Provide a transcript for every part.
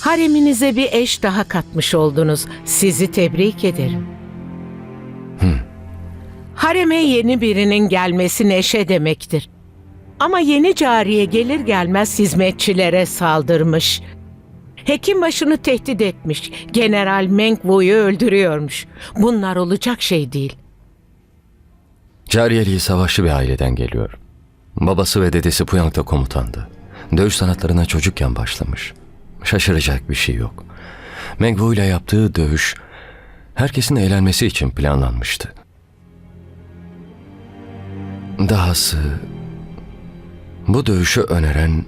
Hareminize bir eş daha katmış oldunuz. Sizi tebrik ederim. Hareme yeni birinin gelmesi neşe demektir. Ama yeni cariye gelir gelmez hizmetçilere saldırmış. Hekim başını tehdit etmiş. General Meng Wu'yu öldürüyormuş. Bunlar olacak şey değil. Cariyeliği savaşçı bir aileden geliyor. Babası ve dedesi Puyang'da komutandı. Dövüş sanatlarına çocukken başlamış. Şaşıracak bir şey yok. Meng Wu ile yaptığı dövüş herkesin eğlenmesi için planlanmıştı. Dahası bu dövüşü öneren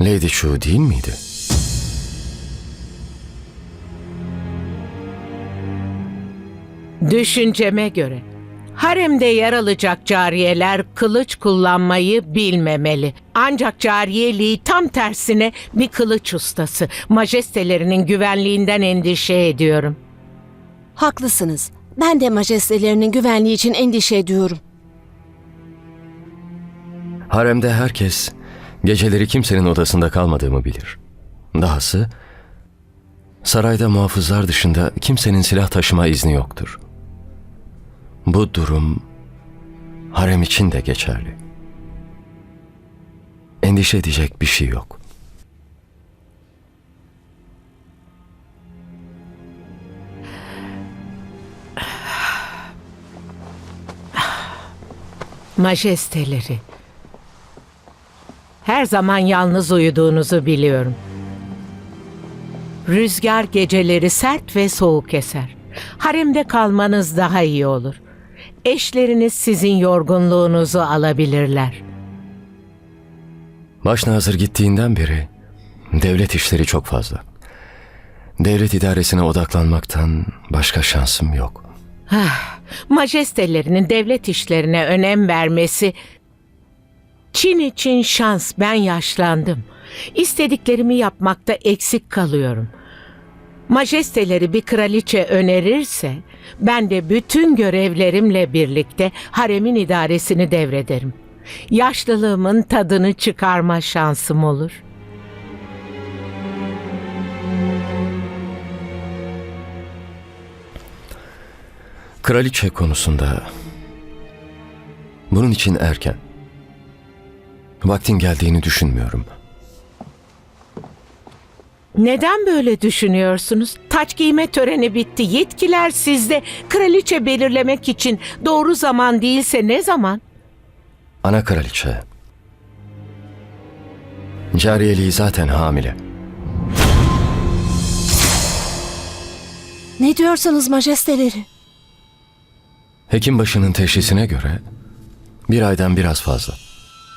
Lady Chu değil miydi? Düşünceme göre haremde yer alacak cariyeler kılıç kullanmayı bilmemeli. Ancak cariyeliği tam tersine bir kılıç ustası. Majestelerinin güvenliğinden endişe ediyorum. Haklısınız. Ben de majestelerinin güvenliği için endişe ediyorum. Haremde herkes geceleri kimsenin odasında kalmadığımı bilir. Dahası sarayda muhafızlar dışında kimsenin silah taşıma izni yoktur. Bu durum harem için de geçerli. Endişe edecek bir şey yok. Majesteleri. Her zaman yalnız uyuduğunuzu biliyorum. Rüzgar geceleri sert ve soğuk eser. Haremde kalmanız daha iyi olur. Eşleriniz sizin yorgunluğunuzu alabilirler. Başnazır gittiğinden beri devlet işleri çok fazla. Devlet idaresine odaklanmaktan başka şansım yok. Majestelerinin devlet işlerine önem vermesi Çin için şans ben yaşlandım. İstediklerimi yapmakta eksik kalıyorum. Majesteleri bir kraliçe önerirse ben de bütün görevlerimle birlikte haremin idaresini devrederim. Yaşlılığımın tadını çıkarma şansım olur. Kraliçe konusunda bunun için erken. Vaktin geldiğini düşünmüyorum. Neden böyle düşünüyorsunuz? Taç giyme töreni bitti. Yetkiler sizde. Kraliçe belirlemek için doğru zaman değilse ne zaman? Ana kraliçe. Cariyeliği zaten hamile. Ne diyorsunuz majesteleri? Hekim başının teşhisine göre bir aydan biraz fazla.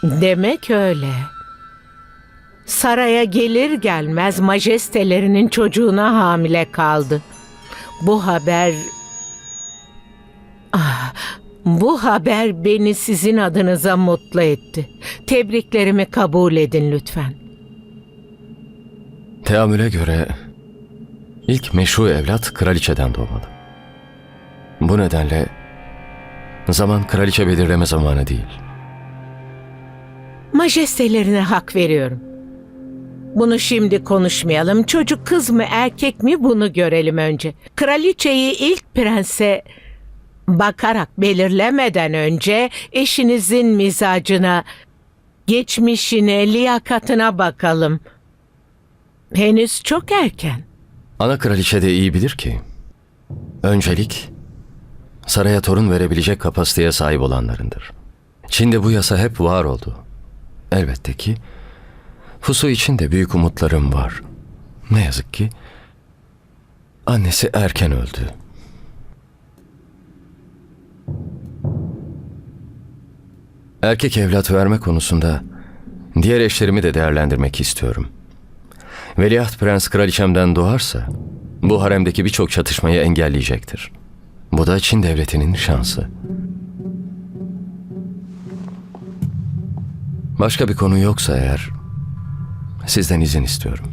Demek öyle. Saraya gelir gelmez majestelerinin çocuğuna hamile kaldı. Bu haber... Ah, bu haber beni sizin adınıza mutlu etti. Tebriklerimi kabul edin lütfen. Teamüle göre ilk meşru evlat kraliçeden doğmalı. Bu nedenle zaman kraliçe belirleme zamanı değil. Majestelerine hak veriyorum. Bunu şimdi konuşmayalım. Çocuk kız mı erkek mi bunu görelim önce. Kraliçeyi ilk prense bakarak belirlemeden önce eşinizin mizacına, geçmişine, liyakatına bakalım. Henüz çok erken. Ana kraliçe de iyi bilir ki öncelik saraya torun verebilecek kapasiteye sahip olanlarındır. Çin'de bu yasa hep var oldu. Elbette ki Fusu için de büyük umutlarım var. Ne yazık ki annesi erken öldü. Erkek evlat verme konusunda diğer eşlerimi de değerlendirmek istiyorum. Veliaht Prens kraliçemden doğarsa bu haremdeki birçok çatışmayı engelleyecektir. Bu da Çin devletinin şansı. Başka bir konu yoksa eğer sizden izin istiyorum.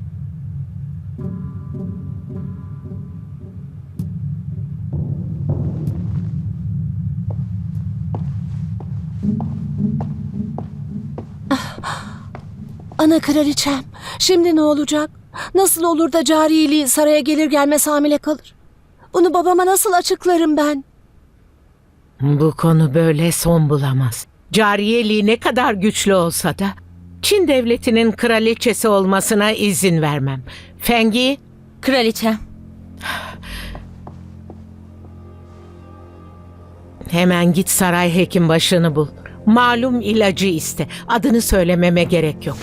Ana kraliçem, şimdi ne olacak? Nasıl olur da cariyeliği saraya gelir gelmez hamile kalır? Bunu babama nasıl açıklarım ben? Bu konu böyle son bulamaz. Cariyeliği ne kadar güçlü olsa da Çin devletinin kraliçesi olmasına izin vermem. Fengi, Kraliçem. hemen git saray hekim başını bul. Malum ilacı iste. Adını söylememe gerek yok.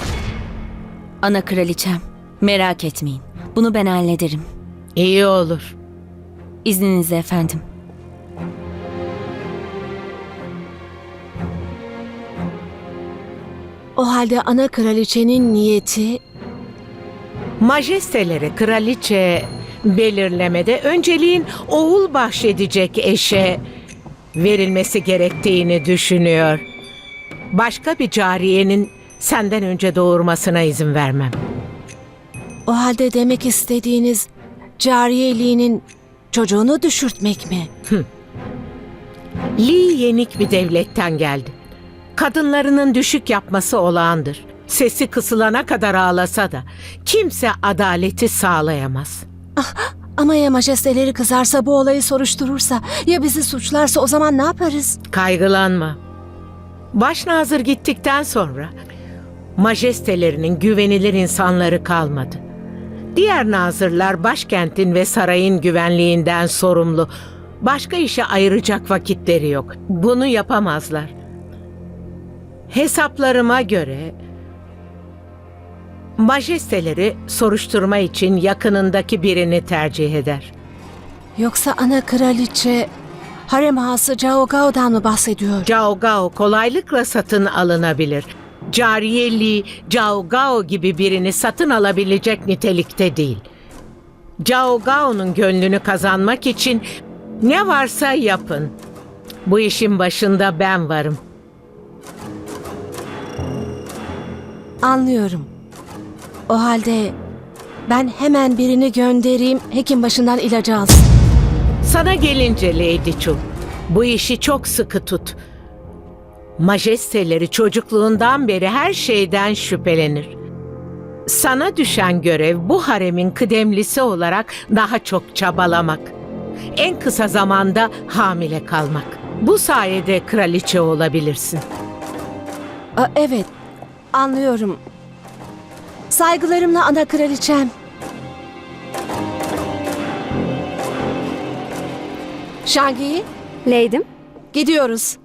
Ana kraliçem. Merak etmeyin. Bunu ben hallederim. İyi olur. İzninizle efendim. O halde ana kraliçenin niyeti Majesteleri kraliçe belirlemede önceliğin oğul bahşedecek eşe verilmesi gerektiğini düşünüyor. Başka bir cariyenin senden önce doğurmasına izin vermem. o halde demek istediğiniz cariyeliğinin çocuğunu düşürtmek mi? Li yenik bir devletten geldi. Kadınlarının düşük yapması olağandır. Sesi kısılana kadar ağlasa da kimse adaleti sağlayamaz. Ama ya majesteleri kızarsa bu olayı soruşturursa ya bizi suçlarsa o zaman ne yaparız? Kaygılanma. Başnazır gittikten sonra majestelerinin güvenilir insanları kalmadı. Diğer nazırlar başkentin ve sarayın güvenliğinden sorumlu. Başka işe ayıracak vakitleri yok. Bunu yapamazlar. Hesaplarıma göre majesteleri soruşturma için yakınındaki birini tercih eder. Yoksa ana kraliçe harem ağası Cao Gao'dan mı bahsediyor? Cao Gao kolaylıkla satın alınabilir. Cariyeli Cao Gao gibi birini satın alabilecek nitelikte değil. Cao Gao'nun gönlünü kazanmak için ne varsa yapın. Bu işin başında ben varım. Anlıyorum. O halde ben hemen birini göndereyim hekim başından ilacı alsın. Sana gelince Lady Chu, bu işi çok sıkı tut. Majesteleri çocukluğundan beri her şeyden şüphelenir. Sana düşen görev bu haremin kıdemlisi olarak daha çok çabalamak. En kısa zamanda hamile kalmak. Bu sayede kraliçe olabilirsin. Aa, evet, anlıyorum. Saygılarımla ana kraliçem. Şangi, Leydim. gidiyoruz.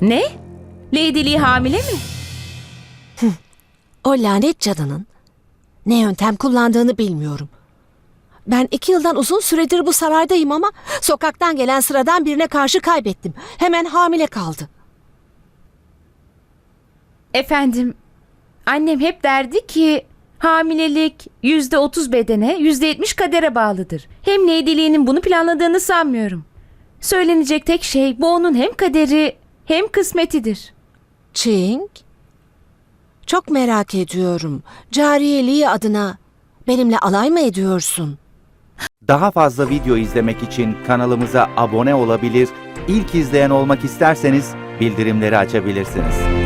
Ne? Lady Lee hamile mi? O lanet cadının ne yöntem kullandığını bilmiyorum. Ben iki yıldan uzun süredir bu saraydayım ama sokaktan gelen sıradan birine karşı kaybettim. Hemen hamile kaldı. Efendim, annem hep derdi ki hamilelik yüzde otuz bedene, yüzde yetmiş kadere bağlıdır. Hem Lady Lee'nin bunu planladığını sanmıyorum. Söylenecek tek şey bu onun hem kaderi hem kısmetidir. Ching, çok merak ediyorum. Cariyeliği adına benimle alay mı ediyorsun? Daha fazla video izlemek için kanalımıza abone olabilir, ilk izleyen olmak isterseniz bildirimleri açabilirsiniz.